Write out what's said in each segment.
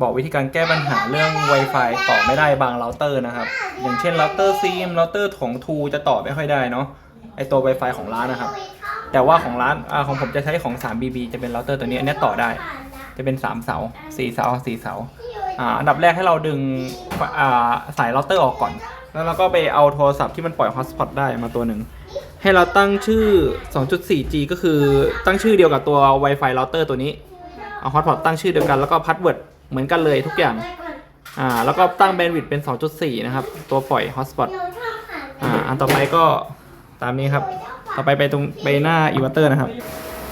บอกวิธีการแก้ปัญหาเรื่อง Wi-Fi ต่อไม่ได้บางเราเตอร์นะครับ อย่างเช่นเราเตอร์ซีมเราเตอร์ของทูจะต่อไม่ค่อยได้เนาะไอตัว Wi-Fi ของร้านนะครับ แต่ว่าของร้านอของผมจะใช้ของ 3BB จะเป็นเราเตอร์ตัวนี้อันนี้ต่อได้ จะเป็น 3 เสา 4 เสา 4 เสาอ่าอันดับแรกให้เราดึงาสายเราเตอร์ออกก่อน แล้วเราก็ไปเอาโทรศัพท์ที่มันปล่อยฮอตสปอตได้มาตัวหนึ่งให้เราตั้งชื่อ 2.4G ก็คือตั้งชื่อเดียวกับตัว Wi-Fi เราเตอร์ตัวนี้เอาฮอตพอตตั้งชื่อเดียวกันแล้วก็พาสเวิร์ด เหมือนกันเลยทุกอย่าง อ่า แล้วก็ตั้งแบนด์วิดต์เป็น 2.4 นะครับ ตัวปล่อยฮอตสปอต อ่า อันต่อไปก็ตามนี้ครับ ต่อไปไปตรงไปหน้าอินเวอร์เตอร์นะครับ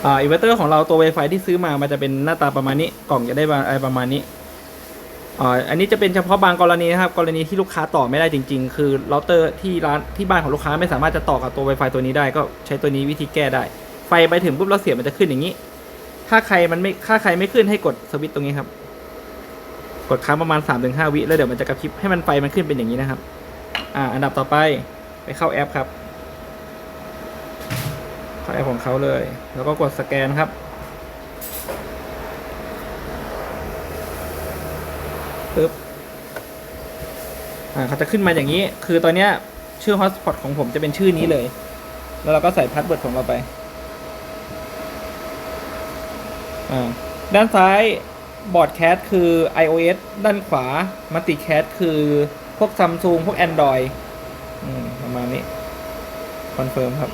อ่าอินเวอร์เตอร์ของเราตัว Wi-Fi ที่ซื้อมา มันจะเป็นหน้าตาประมาณนี้ กล่องจะได้อะไรประมาณนี้ อ่า อันนี้จะเป็นเฉพาะบางกรณีนะครับ กรณีที่ลูกค้าต่อไม่ได้จริง ๆ คือเราเตอร์ที่ร้านที่บ้านของลูกค้าไม่สามารถจะต่อกับตัว Wi-Fi ตัวนี้ได้ ก็ใช้ตัวนี้วิธีแก้ได้ ไฟไปถึงปุ๊บแล้วเสียมันจะขึ้นอย่างนี้ ถ้าใครมันไม่ ถ้าใครไม่ขึ้นให้กดสวิตช์ตรงนี้ครับ กดค้างประมาณ 3-5 วิแล้วเดี๋ยวมันจะกระพริบให้มันไฟมันขึ้นเป็นอย่างนี้นะครับ อ่า อันดับต่อไปไปเข้าแอปครับ เข้าแอปของเขาเลย แล้วก็กดสแกนครับ ปึ๊บ อ่าเขาจะขึ้นมาอย่างนี้ คือตอนเนี้ยชื่อ hotspot ของผมจะเป็นชื่อนี้เลย แล้วเราก็ใส่พาสเวิร์ดของเราไป อ่า ด้านซ้าย บอร์ดแคสคือ iOS ด้านขวามัลติแคสคือพวก Samsung พวก Android อืมประมาณนี้ คอนเฟิร์มครับ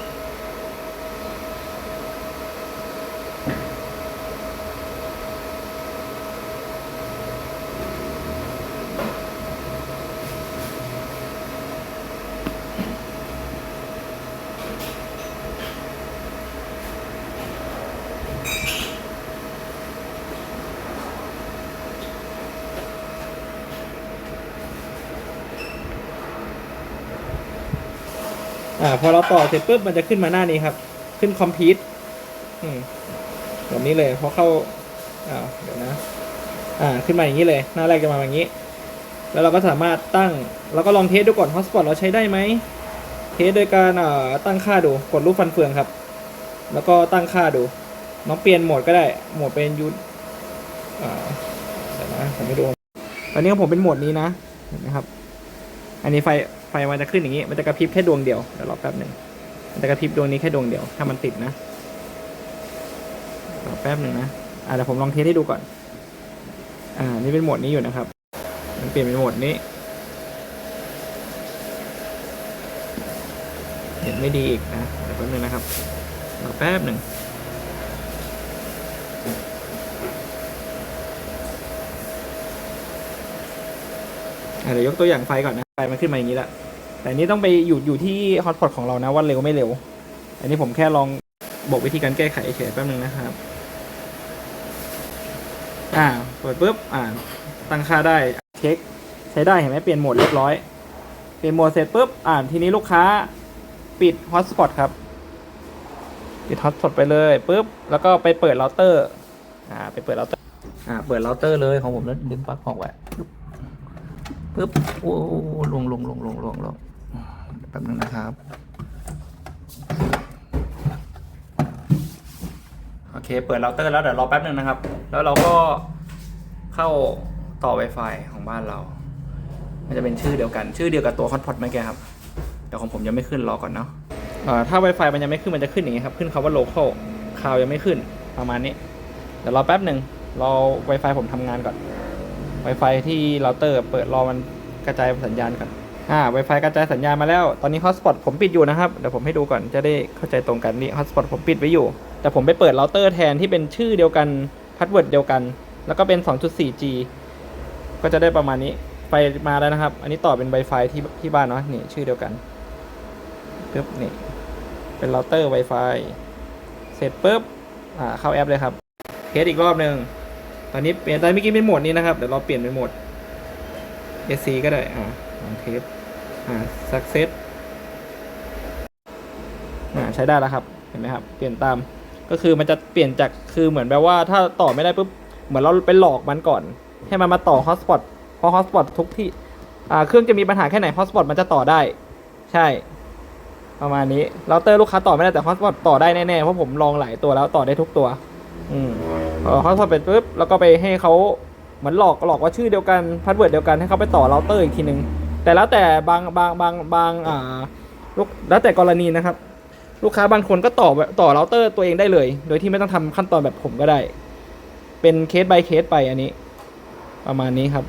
อ่าพอเราต่อเสร็จปุ๊บมันจะขึ้นมาหน้านี้ครับ ขึ้นคอมพิวต์แบบนี้เลยพอเข้าอ่าเดี๋ยวนะ อ่าขึ้นมาอย่างนี้เลย หน้าแรกจะมาอย่างนี้ แล้วเราก็สามารถตั้งเราก็ลองเทสดูก่อนฮอสปอตเราใช้ได้ไหมเทสโดยการอ่าตั้งค่าดูกดรูปฟันเฟืองครับ แล้วก็ตั้งค่าดูน้องเปลี่ยนโหมดก็ได้โหมดเป็นยูอ่าเดี๋ยวนะผมไม่ดูตอนนี้ของผมเป็นโหมดนี้นะเห็นไหมครับ อันนี้ไฟ ไฟมันจะขึ้นอย่างนี้ มันจะกระพริบแค่ดวงเดียวเดี๋ยวรอแป๊บหนึ่งมันจะกระพริบดวงนี้แค่ดวงเดียว ถ้ามันติดนะรอแป๊บหนึ่งนะอ่าเดี๋ยวผมลองเทสให้ดูก่อน อ่า นี่เป็นโหมดนี้อยู่นะครับ มันเปลี่ยนเป็นโหมดนี้เห็นไม่ดีอีกนะเดี๋ยวแป๊บหนึ่งนะครับรอแป๊บหนึ่ง อะเดี๋ยวยกตัวอย่างไฟก่อนนะ ไฟมันขึ้นมาอย่างนี้ละ แต่นี้ต้องไปอยู่อยู่ที่ฮอตพอตของเรานะว่าเร็วไม่เร็ว อันนี้ผมแค่ลองบอกวิธีการแก้ไขเฉยแป๊บนึงนะครับ อ่าเปิดปุ๊บ อ่า ตั้งค่าได้ เช็ค ใช้ได้เห็นไหมเปลี่ยนโหมดเรียบร้อย เปลี่ยนโหมดเสร็จปุ๊บ อ่าทีนี้ลูกค้าปิดฮอตสปอตครับ ปิดฮอตสปอตไปเลยปุ๊บ แล้วก็ไปเปิดเราเตอร์ อ่า ไปเปิดเราเตอร์ อ่า เปิดเราเตอร์เลยของผมแล้วดึงปลั๊กออกไว้ ปึ๊บโอ้โหลงลงลงลงลงลงแป๊บนึงนะครับ โอเค เปิดเราเตอร์แล้วเดี๋ยวรอแป๊บนึงนะครับ แล้วเราก็เข้าต่อ Wi-Fi ของบ้านเรา มันจะเป็นชื่อเดียวกัน ชื่อเดียวกับตัว Hotpot เมื่อกี้ครับ แต่ของผมยังไม่ขึ้นรอก่อนเนาะอ่าถ้า Wi-Fi มันยังไม่ขึ้นมันจะขึ้นอย่างนี้ครับ ขึ้นคำว่า local คาวยังไม่ขึ้นประมาณนี้ เดี๋ยวรอแป๊บหนึ่งรอ Wi-Fi ผมทำงานก่อน Wi-Fi ที่เราเตอร์เปิดรอมันกระจายสัญญาณก่อนอ่า Wi-Fi กระจายสัญญาณมาแล้ว ตอนนี้ Hotspot ผมปิดอยู่นะครับ เดี๋ยวผมให้ดูก่อนจะได้เข้าใจตรงกันนี่ Hotspot ผมปิดไว้อยู่ แต่ผมไปเปิดเราเตอร์แทนที่เป็นชื่อเดียวกัน พาสเวิร์ดเดียวกัน แล้วก็เป็น 2.4G ก็จะได้ประมาณนี้ ไฟมาแล้วนะครับ อันนี้ต่อเป็น Wi-Fi ที่ที่บ้านเนาะ นี่ชื่อเดียวกันปึ๊บนี่ เป็นเราเตอร์ Wi-Fi เสร็จปุ๊บ อ่า เข้าแอปเลยครับ เทสอีกรอบหนึ่ง อนนี้เปลี่ยนตอนเมื่อกี้เป็นโหมดนี้นะครับ เดี๋ยวเราเปลี่ยนเป็นโหมด SC ก็ได้ อ่าลองเทสอ่า success อ่าใช้ได้แล้วครับ เห็นไหมครับ เปลี่ยนตาม ก็คือมันจะเปลี่ยนจาก คือเหมือนแบบว่าถ้าต่อไม่ได้ปุ๊บ เหมือนเราไปหลอกมันก่อน ให้มันมาต่อ hotspot เพราะ hotspot ทุกที่ อ่า เครื่องจะมีปัญหาแค่ไหน hotspot มันจะต่อได้ ใช่ ประมาณนี้เราเตอร์ลูกค้าต่อไม่ได้แต่ hotspot ต่อได้แน่ๆ เพราะผมลองหลายตัวแล้วต่อได้ทุกตัว อืม เขาสำเป็นปุ๊บแล้วก็ไปให้เขาเหมือนหลอกหลอกว่าชื่อเดียวกันพาสเวิร์ดเดียวกันให้เขาไปต่อเราเตอร์อีกทีหนึ่งแต่แล้วแต่บางบางบางบางอ่าลูกแล้วแต่กรณีนะครับ ลูกค้าบางคนก็ต่อต่อเราเตอร์ตัวเองได้เลย โดยที่ไม่ต้องทำขั้นตอนแบบผมก็ได้ เป็นเคส by เคสไปอันนี้ ประมาณนี้ครับ